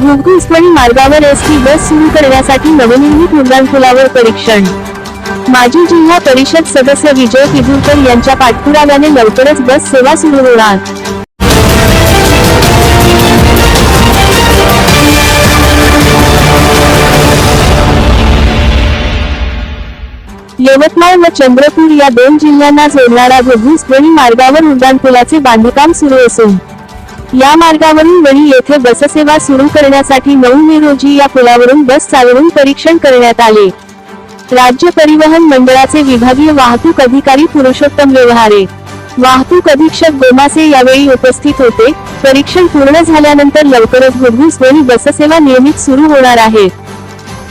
घुगघुसवणी मार्गावर S T bus सुरू करण्यासाठी नवनिर्मित उड्डाणपुलावर परीक्षण. माजी जिल्हा परिषद सदस्य विजय किदुरकर यांच्या पाठपुराव्याने लवकरच बस सेवा सुरू होणार. यवतमाळ व चंद्रपूर या दोन जिल्ह्यांना जोडणाऱ्या घुगघुसवणी मार्गावर उड्डाणपुलाचे बांधकाम सुरू असून या मार्गावरून वणी येथे बससेवा सुरू करण्यासाठी नऊ मे रोजी या पुलावरून बस चालवून परीक्षण करण्यात आले. राज्य परिवहन मंडळाचे विभागीय वाहतूक अधिकारी पुरुषोत्तम व्यवहारे. वाहतूक अधीक्षक गोमासे यावेळी उपस्थित होते. परीक्षण पूर्ण झाल्यानंतर लवकरच घुगघुसवणी बससेवा नियमित सुरू होणार आहे.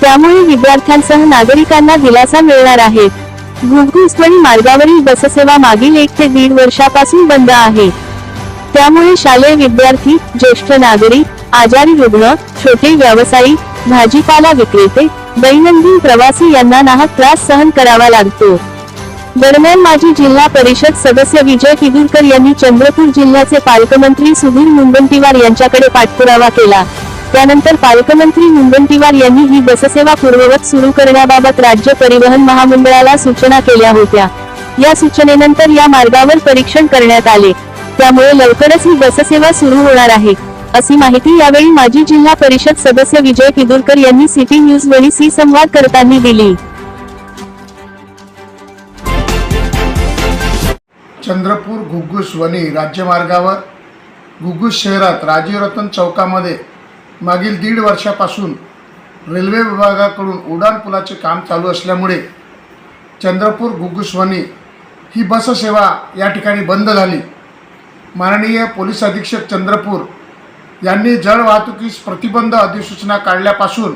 त्यामुळे विद्यार्थ्यांसह नागरिकांना दिलासा मिळणार आहे. घुगघुसवणी मार्गावरील बससेवा मागील एक ते दीड वर्षापासून बंद आहे. त्यामुळे शालेय विद्यार्थी ज्येष्ठ नागरिक आजारी रुग्ण छोटे व्यावसायिक भाजीपाला विक्रेते दैनंदिन प्रवासी यांना नाहक त्रास सहन करावा लागतो. दरम्यान माजी जिल्हा परिषद सदस्य विजय किदुरकर यांनी चंद्रपूर जिल्ह्याचे पालकमंत्री सुधीर मुनगंटीवार यांच्याकडे पाठपुरावा केला. त्यानंतर पालकमंत्री मुनगंटीवार यांनी ही बससेवा पूर्ववत सुरू करण्याबाबत राज्य परिवहन महामंडळाला सूचना केल्या होत्या. या सूचनेनंतर या मार्गावर परीक्षण करण्यात आले. त्यामुळे लवकरच ही बससेवा सुरू होणार आहे. अशी माहिती यावेळी माजी जिल्हा परिषद सदस्य विजय किदुरकर यांनी सिटी न्यूज वरी सी संवाद करताना दिली. चंद्रपूर घुग्गुस वणी राज्यमार्गावर घुग्गुस शहरात राजीवरतन चौकामध्ये मागील दीड वर्षापासून रेल्वे विभागाकडून उड्डाण पुलाचे काम चालू असल्यामुळे चंद्रपूर घुग्गुस वणी ही बससेवा या ठिकाणी बंद झाली. माननीय पोलीस अधीक्षक चंद्रपूर यांनी जड वाहतुकीस प्रतिबंध अधिसूचना काढल्यापासून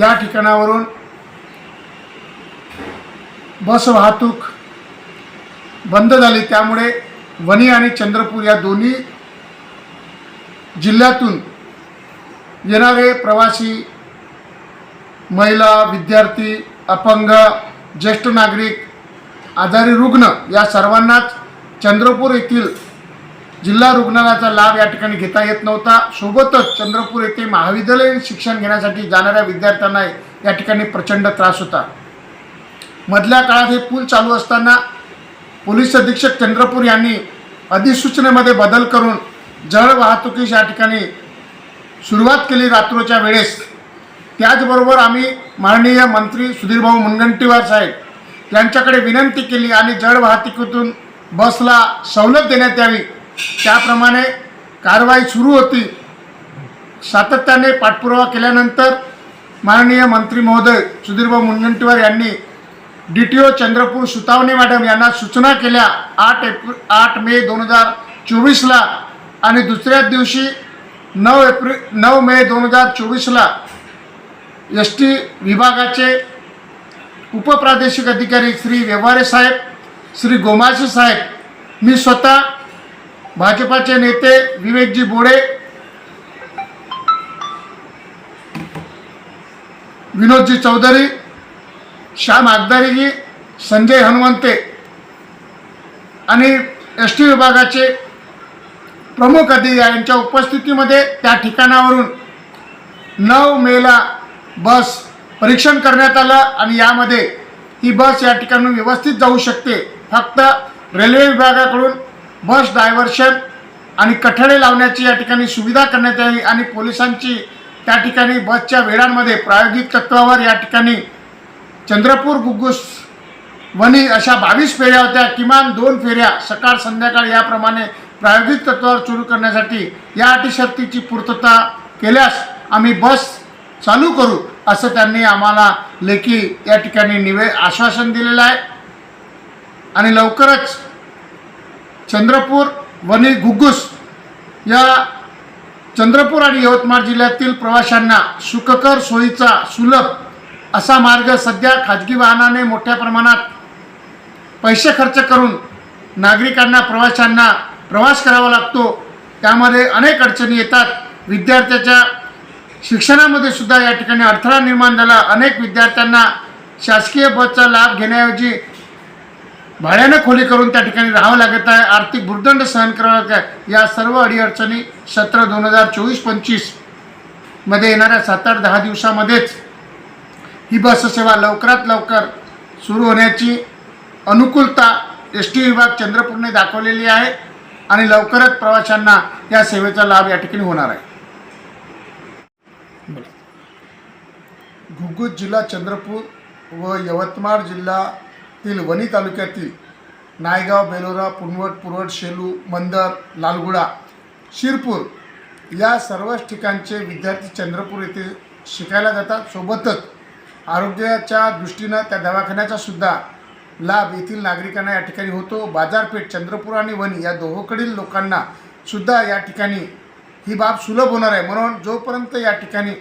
या ठिकाणावरून बस वाहतूक बंद झाली. त्यामुळे वणी आणि चंद्रपूर या दोन्ही जिल्ह्यातून येणारे प्रवासी महिला विद्यार्थी अपंग ज्येष्ठ नागरिक आजारी रुग्ण या सर्वांनाच चंद्रपूर येथील जिल्हा रुग्णालयाचा लाभ या ठिकाणी घेता येत नव्हता. सोबतच चंद्रपूर येथे महाविद्यालयीन शिक्षण घेण्यासाठी जाणाऱ्या विद्यार्थ्यांना या ठिकाणी प्रचंड त्रास होता. मधल्या काळात हे पूल चालू असताना पोलीस अधीक्षक चंद्रपूर यांनी अधिसूचनेमध्ये बदल करून जळ वाहतुकीस या ठिकाणी सुरुवात केली रात्रोच्या वेळेस. त्याचबरोबर आम्ही माननीय मंत्री सुधीरभाऊ मुनगंटीवार साहेब यांच्याकडे विनंती केली आणि जड वाहतुकीतून बसला सवलत देण्यात यावी त्याप्रमाणे कारवाई सुरू होती. सातत्याने पाठपुरावा केल्यानंतर माननीय मंत्री महोदय सुधीरभाऊ मुनगंटीवार यांनी D T O Chandrapur Sutawane madam यांना सूचना केल्या आठ एप्रिल आठ मे दोन हजार चोवीसला आणि दुसऱ्याच दिवशी नऊ एप्रिल नऊ मे दोन हजार चोवीसला एस टी विभागाचे उपप्रादेशिक अधिकारी श्री व्यवहारे साहेब श्री गोमासे साहेब मी स्वतः भाजपाचे नेते विवेकजी बोडे विनोदजी चौधरी श्याम आगदारीजी संजय हनुमंते आणि एस टी विभागाचे प्रमुख अधिकारी यांच्या उपस्थितीमध्ये त्या ठिकाणावरून नऊ मेला बस परीक्षण करण्यात आलं आणि यामध्ये ही बस या ठिकाणून व्यवस्थित जाऊ शकते. फक्त रेल्वे विभागाकडून बस डायव्हर्शन आणि कठडे लावण्याची या ठिकाणी सुविधा करण्यात यावी आणि पोलिसांची त्या ठिकाणी बसच्या वेळांमध्ये प्रायोगिक तत्वावर या ठिकाणी चंद्रपूर गुग्गुस वनी अशा बावीस फेऱ्या होत्या. किमान दोन फेऱ्या सकाळ संध्याकाळ याप्रमाणे प्रायोगिक तत्वावर सुरू करण्यासाठी या अटी शर्तीची पूर्तता केल्यास आम्ही बस चालू करू असं त्यांनी आम्हाला लेखी या ठिकाणी निवे आश्वासन दिलेलं आहे. आणि लवकरच चंद्रपूर वणी घुग्गुस या चंद्रपूर आणि यवतमाळ जिल्ह्यातील प्रवाशांना सुखकर सोयीचा सुलभ असा मार्ग सध्या खाजगी वाहनाने मोठ्या प्रमाणात पैसे खर्च करून नागरिकांना प्रवाशांना प्रवास करावा लागतो. त्यामध्ये अनेक अडचणी येतात. विद्यार्थ्याच्या शिक्षणामध्ये सुद्धा या ठिकाणी अडथळा निर्माण झाला. अनेक विद्यार्थ्यांना शासकीय बसचा लाभ घेण्याऐवजी भाड्यानं खोली करून त्या ठिकाणी राहावं लागत आहे. आर्थिक भूर्दंड सहन करावा लागत आहे. या सर्व अडीअडचणी सत्र दोन हजार चोवीस पंचवीसमध्ये येणाऱ्या सात आठ दहा दिवसामध्येच ही बससेवा लवकरात लवकर सुरू होण्याची अनुकूलता एस टी विभाग चंद्रपूरने दाखवलेली आहे आणि लवकरच प्रवाशांना या सेवेचा लाभ या ठिकाणी होणार आहे. घुगुत जिल्हा चंद्रपूर व यवतमाळ जिल्हा तील वणी तालुक्यातील नायगाव बेलोरा पुनवट पुरवट शेलू मंदर लालगुडा शिरपूर या सर्वच ठिकाणचे विद्यार्थी चंद्रपूर येथे शिकायला जातात. सोबतच आरोग्याच्या दृष्टीनं त्या दवाखान्याचा सुद्धा लाभ येथील नागरिकांना या ठिकाणी होतो. बाजारपेठ चंद्रपूर आणि वणी या दोहोकडील लोकांना सुद्धा या ठिकाणी ही बाब सुलभ होणार आहे. म्हणून जोपर्यंत या ठिकाणी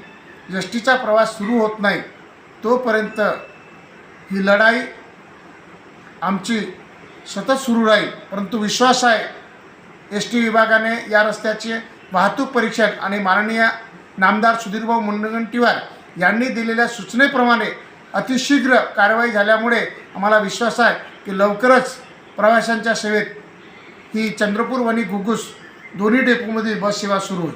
यष्टीचा प्रवास सुरू होत नाही तोपर्यंत ही लढाई आमची सतत सुरू राहील परंतु विश्वास आहे एस टी विभागाने या रस्त्याचे वाहतूक परीक्षक आणि माननीय नामदार सुधीरभाऊ मुनगंटीवार यांनी दिलेल्या सूचनेप्रमाणे अतिशीघ्र कारवाई झाल्यामुळे आम्हाला विश्वास आहे की लवकरच प्रवाशांच्या सेवेत ही चंद्रपूर आणि घुगुस दोन्ही डेपोमध्ये बस सेवा सुरू होईल.